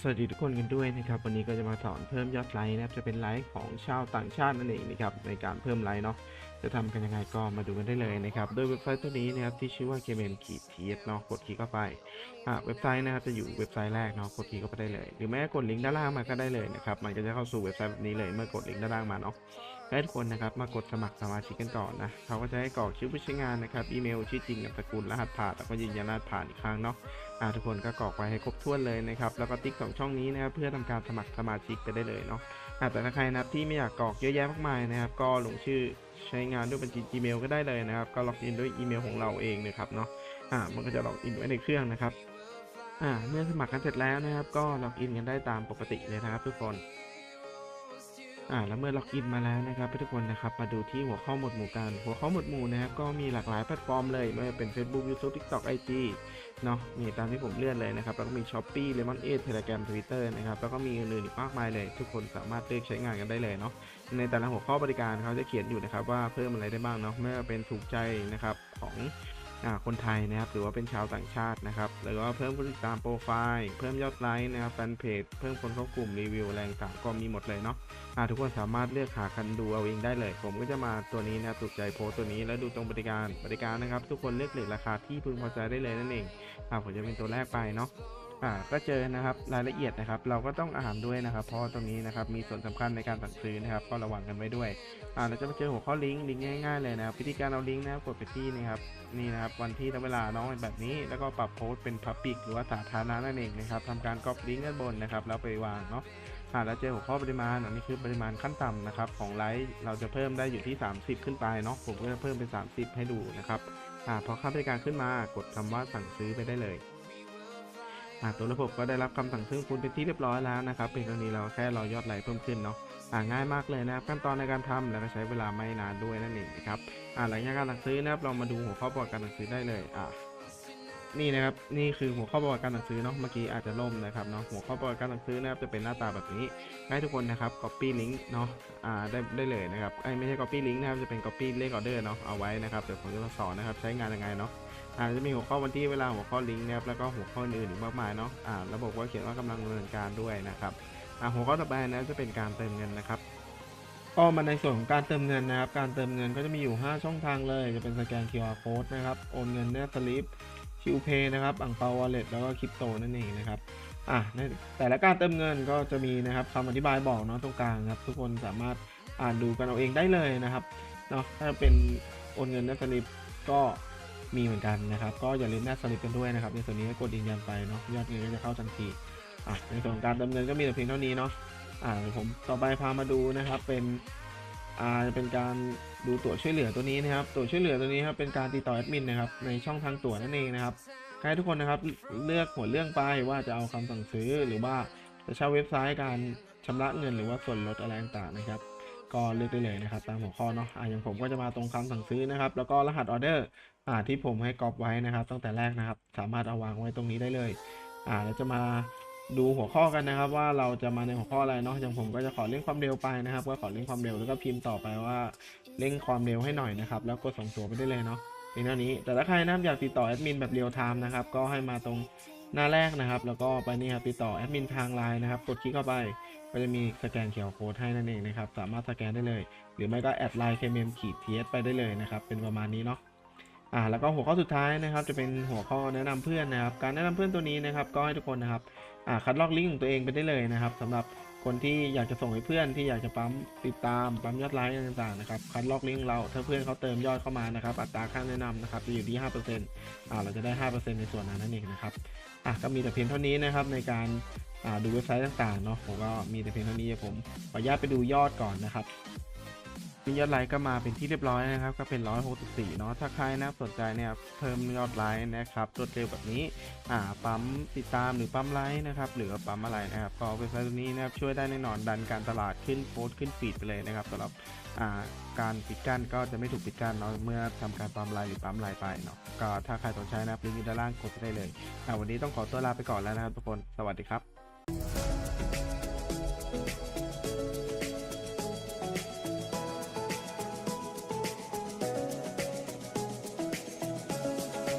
สวัสดีทุกคนกันด้วยนะครับ วันนี้ก็จะมาสอนเพิ่มยอดไลค์นะครับ จะเป็นไลค์ของชาวต่างชาตินั่นเองนะครับในการเพิ่มไลค์เนาะจะทำกันยังไงก็มาดูกันได้เลยนะครับ โดยเว็บไซต์ตัวนี้นะครับที่ชื่อว่า k m n ขีดทีเนาะกดคลิกเข้าไปอะเว็บไซต์นะครับจะอยู่เว็บไซต์แรกเนาะกดคลิกเข้าไปได้เลย หรือแม้กดลิงก์ด้านล่างมาก็ได้เลยนะครับมันก็จะเข้าสู่เว็บไซต์แบบนี้เลยเมื่อกดลิงก์ด้านล่างมาเนาะให้ทุกคนนะครับมากดสมัครสมาชิกกันก่อนนะเขาก็จะให้กรอกชื่อผู้ใช้งานนะครับอีเมลชื่อจริงนามสกุลรหัสผ่านแล้วก็ยืนยันรหัสผ่านอีกครั้งเนาะอ่าทุกคนก็กรอกไว้ให้ครบถ้วนเลยนะครับแล้วก็ติ๊กสองช่องนี้นะครับเพื่อทำการสมัครสมาชิกไปได้เลยเนาะแต่ถ้าใครนะที่ไม่อยากกรอกเยอะแยะมากมายนะครับก็ลงชื่อ ใช้งานด้วยบัญชี Gmail ก็ได้เลยนะครับ ก็ล็อกอินด้วยอีเมลของเราเองนะครับเนาะอ่ามันก็จะล็อกอินไว้ในเครื่องนะครับอ่าเมื่อสมัครกันเสร็จแล้วนะครับ ก็ล็อกอินกันได้ตามปกติเลยนะครับทุกคน อ่าแล้วเมื่อล็อกอินมาแล้วนะครับทุกคนนะครับมาดูที่หัวข้อหมวดหมู่กัน หัวข้อหมวดหมู่นะครับก็มีหลากหลายแพลตฟอร์มเลยไม่ว่าเป็น Facebook YouTube TikTok IG เนาะมีตามที่ผมเลื่อนเลยนะครับแล้วก็มี Shopee Lemon 8 Telegram Twitter นะครับแล้วก็มีอื่นๆอีกมากมายเลย ทุกคนสามารถเลือกใช้งานกันได้เลยเนาะในแต่ละหัวข้อบริการเขาจะเขียนอยู่นะครับว่าเพิ่มอะไรได้บ้างเนาะไม่ว่าเป็นถูกใจนะครับของ คนไทยนะครับ หรือว่าเป็นชาวต่างชาตินะครับ หรือว่าเพิ่มผู้ติดตามโปรไฟล์ เพิ่มยอดไลค์นะครับ แฟนเพจ เพิ่มคนเข้ากลุ่มรีวิวแรงต่างก็มีหมดเลยเนาะทุกคนสามารถเลือกหาคันดูเอาเองได้เลย ผมก็จะมาตัวนี้นะครับถูกใจโพสต,ตัวนี้แล้วดูตรงบริการ บริการนะครับ ทุกคนเลือกเลทราคาที่พึงพอใจได้เลยนั่นเองอผมจะเป็นตัวแรกไปเนาะ อ่าก็เจอนะครับรายละเอียดนะครับ เราก็ต้องอ่านด้วยนะครับ เพราะตรงนี้นะครับมีส่วนสำคัญในการสั่งซื้อนะครับ ก็ระวังกันไว้ด้วยอ่าเราจะมาเจอหัวข้อลิงก์ลิงก์ง่ายๆเลยนะครับวิธีการเอาลิงก์นะครับกดไปที่นี่ครับนี่นะครับวันที่และเวลาน้องเป็นแบบนี้ แล้วก็ปรับโพสต์เป็นพับปิกหรือว่าสาธารณะนั่นเองนะครับทำการก๊อปลิงก์ด้านบนนะครับแล้วไปวางเนาะอ่าแล้วเจอหัวข้อปริมาณอันนี้คือปริมาณขั้นต่ำนะครับของไลท์เราจะเพิ่มได้อยู่ที่ 30 ขึ้นไปเนาะผมก็จะเพิ่มเป็น 30 ให้ดูนะครับอ่าพอค่าบริการขึ้นมากดคำว่าสั่งซื้อไปได้เลย ตัวระบบก็ได้รับคำสั่งซื้อคุณเป็นที่เรียบร้อยแล้วนะครับเพียงเท่านี้เราแค่รอยอดไหลเพิ่มขึ้นเนาะง่ายมากเลยนะครับขั้นตอนในการทำแล้วก็ใช้เวลาไม่นานด้วยนั่นเองนะครับหลังจากการสั่งซื้อนะครับเรามาดูหัวข้อประวัติการสั่งซื้อได้เลยอ่านี่นะครับนี่คือหัวข้อประวัติการสั่งซื้อเนาะเมื่อกี้อาจจะล่มนะครับเนาะหัวข้อประวัติการสั่งซื้อนะครับจะเป็นหน้าตาแบบนี้ให้ทุกคนนะครับ copy link เนาะอ่าได้ได้เลยนะครับไอ้ไม่ใช่ copy link นะครับจะเป็น copy เลขออเดอร์เนาะเอาไว้นะครับเดี๋ยวผมจะมาสอนนะครับใช้งานยังไงเนาะ อาจะมีหัวข้อวันที่เวลาหัวข้อลิงก์นะครับแล้วก็หัวข้ออื่นอีกมากมายเนาะอ่าระบบก็เขียนว่ากำลังดำเนินการด้วยนะครับอ่าหัวข้อต่อไปนะจะเป็นการเติมเงินนะครับก็มาในส่วนของการเติมเงินนะครับ การเติมเงินก็จะมีอยู่ 5 ช่องทางเลย จะเป็นสแกน QR code นะครับโอนเงินเนสลิปคิวเพย์นะครับอังเปาวอลเล็ตแล้วก็คริปโตนั่นเองนะครับอะแต่ละการเติมเงินก็จะมีนะครับคำอธิบายบอกเนาะตรงกลางครับ ทุกคนสามารถอ่านดูกันเอาเองได้เลยนะครับเนาะถ้าเป็นโอนเงินเนสลิปก็ มีเหมือนกันนะครับ ก็อย่าลืมแนบสลิปกันด้วยนะครับ ในส่วนนี้กดยืนยันไปเนาะยอดเงินก็จะเข้าทันทีอะในส่วนของการเติมเงินก็มีแต่เพียงเท่านี้เนาะอ่าผมต่อไปพามาดูนะครับเป็นอ่าเป็นการดูตั๋วช่วยเหลือตัวนี้นะครับ ตั๋วช่วยเหลือตัวนี้ครับเป็นการติดต่อแอดมินนะครับในช่องทางตั๋วนั่นเองนะครับให้ทุกคนนะครับเลือกหัวเรื่องไปว่าจะเอาคำสั่งซื้อหรือว่าจะเช่าเว็บไซต์การชำระเงินหรือว่าส่วนลดอะไรต่างๆนะครับ ก็เลือกได้เลยนะครับตามหัวข้อเนาะอ่าอย่างผมก็จะมาตรงคำสั่งซื้อนะครับ แล้วก็รหัสออเดอร์อ่าที่ผมให้กรอบไว้นะครับ ตั้งแต่แรกนะครับ สามารถเอาวางไว้ตรงนี้ได้เลยอ่าแล้วจะมาดูหัวข้อกันนะครับ ว่าเราจะมาในหัวข้ออะไรเนาะอย่างผมก็จะขอเร่งความเร็วไปนะครับ ก็ขอเร่งความเร็วแล้วก็พิมพ์ต่อไปว่าเร่งความเร็วให้หน่อยนะครับ แล้วกดส่งตัวไปได้เลยเนาะเพียงเท่านี้ แต่ถ้าใครนะอยากติดต่อแอดมินแบบเรียลไทม์นะครับก็ให้มาตรงหน้าแรกนะครับ แล้วก็ไปนี่ครับติดต่อแอดมินทางไลน์นะครับ กดคลิกเข้าไป ก็จะมีสแกนเขียวโค้ดให้นั่นเองนะครับ สามารถสแกนได้เลย หรือไม่ก็แอดไลน์เคมมขีดเทสไปได้เลยนะครับ เป็นประมาณนี้เนาะอ่าแล้วก็หัวข้อสุดท้ายนะครับ จะเป็นหัวข้อแนะนำเพื่อนนะครับ การแนะนำเพื่อนตัวนี้นะครับ ก็ให้ทุกคนนะครับอ่าคัดลอกลิงก์ของตัวเองไปได้เลยนะครับสำหรับ คนที่อยากจะส่งให้เพื่อนที่อยากจะปั๊มติดตามปั๊มยอดไลค์ต่างๆนะครับคัดลอกลิงก์เราถ้าเพื่อนเขาเติมยอดเข้ามานะครับ อัตราค่าแนะนำนะครับจะอยู่ที่5%อ่าเราจะได้ 5%ในส่วนนั้นนั่นเองนะครับอะก็มีแต่เพียงเท่านี้นะครับในการอ่าดูเว็บไซต์ต่างๆเนาะผมก็มีแต่เพียงเท่านี้ผมขออนุญาตไปดูยอดก่อนนะครับ มียอดไลค์ก็มาเป็นที่เรียบร้อยนะครับ ก็เป็น 164 เนาะถ้าใครนะสนใจเนี่ยเพิ่มยอดไลค์นะครับรวดเร็วแบบนี้อ่าปั๊มติดตามหรือปั๊มไลค์นะครับหรือปั๊มอะไรนะครับก็เว็บไซต์ตัวนี้นะครับช่วยได้แน่นอนดันการตลาดขึ้นโพสต์ขึ้นฟีดไปเลยนะครับสำหรับอ่าการปิดกั้นก็จะไม่ถูกปิดกั้นเนาะเมื่อทำการปั๊มไลค์หรือปั๊มไลค์ไปเนาะก็ถ้าใครสนใจนะครับลิงก์อยู่ด้านล่างกดไปได้เลยอ่าวันนี้ต้องขอตัวลาไปก่อนแล้วนะครับทุกคนสวัสดีครับ